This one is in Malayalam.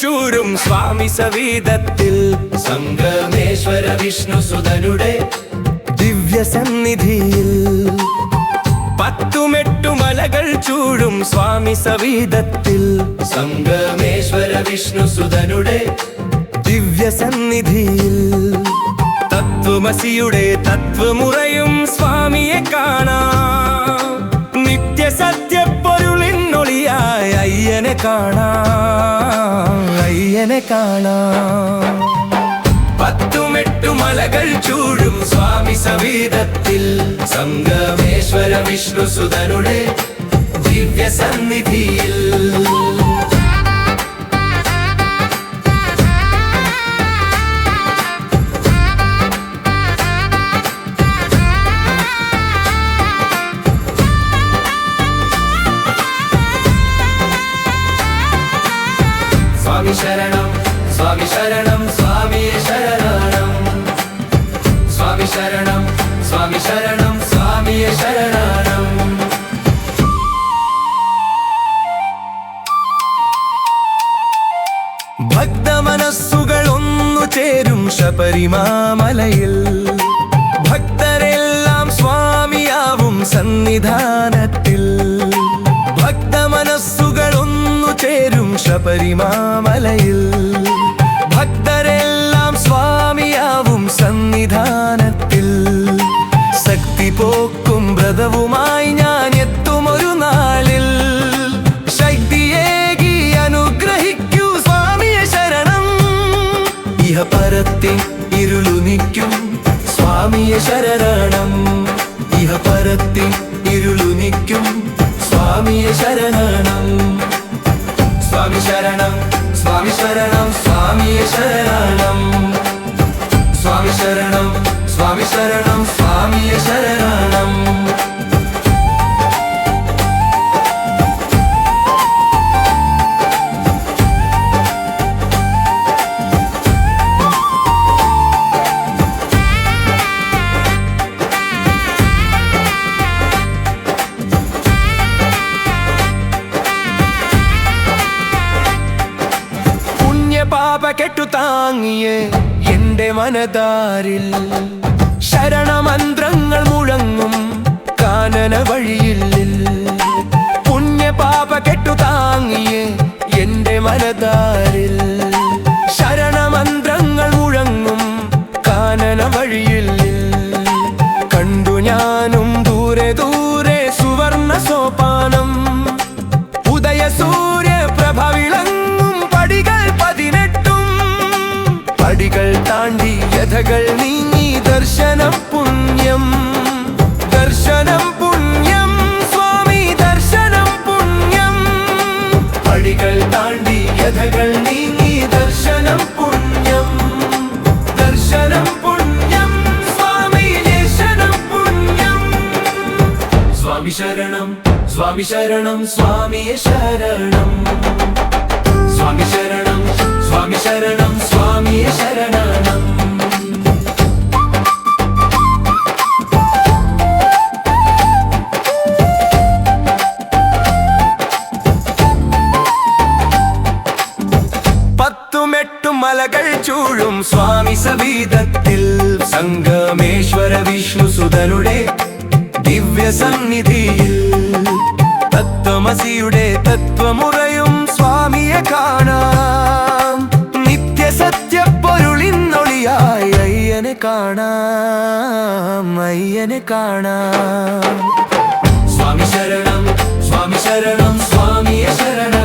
ചൂരും സ്വാമി സവീതത്തിൽ സംഗമേശ്വര വിഷ്ണു സുതനുടെ ദിവ്യ സന്നിധിയിൽ. പത്തുമെട്ടു മലകൾ ചൂടും സ്വാമി സവീതത്തിൽ സംഗമേശ്വര വിഷ്ണു സുതനുടെ ദിവ്യ സന്നിധിയിൽ. തത്വമസിയുടെ തത്വമുറയും സ്വാമിയെ കാണാം. നിത്യസത്യ കാണാം. അയ്യനെ കാണാം. പത്തുമെട്ടു മലകൾ ചൂടും സ്വാമി സമീതത്തിൽ സംഗമേശ്വര വിഷ്ണു സുതനുടെ ദിവ്യ സന്നിധിയിൽ ശരണം സ്വാമി ശരണം സ്വാമി ശരണം സ്വാമി ശരണം സ്വാമി ശരണം ഭക്തമനസ്സുകൾ ഒന്നു ചേരും ശബരിമാമലയിൽ. ഭക്തരെല്ലാം സ്വാമിയാവും സന്നിധാനത്തിൽ. ഭക്തമനസ്സുകൾ ഒന്നു ചേരും ശബരിമാമലയിൽ. സന്നിധാനത്തിൽ ശക്തി പോക്കും വ്രതവുമായി ഞാൻ എത്തുമൊരു നാളിൽ. ശക്തിയേകി അനുഗ്രഹിക്കൂ സ്വാമിയെ ശരണം. ഇഹ പരത്തി ഇരുളുനിക്കും സ്വാമിയെ ശരണം ഇഹ പരത്തി ഇരുളുനിക്കും സ്വാമിയെ ശരണം സ്വാമി ശരണം സ്വാമി ശരണം സ്വാമിയെ ശരണം സ്വാമി ശരണം സ്വാമി ശരണം സ്വാമിയ ശരണം. കെട്ടു താങ്ങിയേ. എന്റെ മനതാരിൽ ശരണമന്ത്രങ്ങൾ മുഴങ്ങും കാനന വഴിയിൽ പുണ്യപാപ കെട്ടു താങ്ങിയേ എന്റെ മനതാരിൽ ശരണമന്ത്രങ്ങൾ മുഴങ്ങും കാനന വഴിയിൽ കണ്ടു ഞാനും സ്വാമി ശരണം സ്വാമി ശരണം സ്വാമിയെ ശരണം. സ്വാമി ശരണം സ്വാമി ശരണം സ്വാമിയെ ശരണം സ്വാമി സവീതത്തിൽ സംഗമേശ്വര വിഷ്ണു സുതനുടെ ദിവ്യസന്നിധിയിൽ തത്വമസിയുടെ തത്വമുറയും സ്വാമിയെ കാണാം. നിത്യസത്യപ്പൊരുളിന്നൊളിയായി അയ്യനെ കാണാം അയ്യനെ കാണാം. സ്വാമി ശരണം സ്വാമി ശരണം സ്വാമിയെ ശരണം.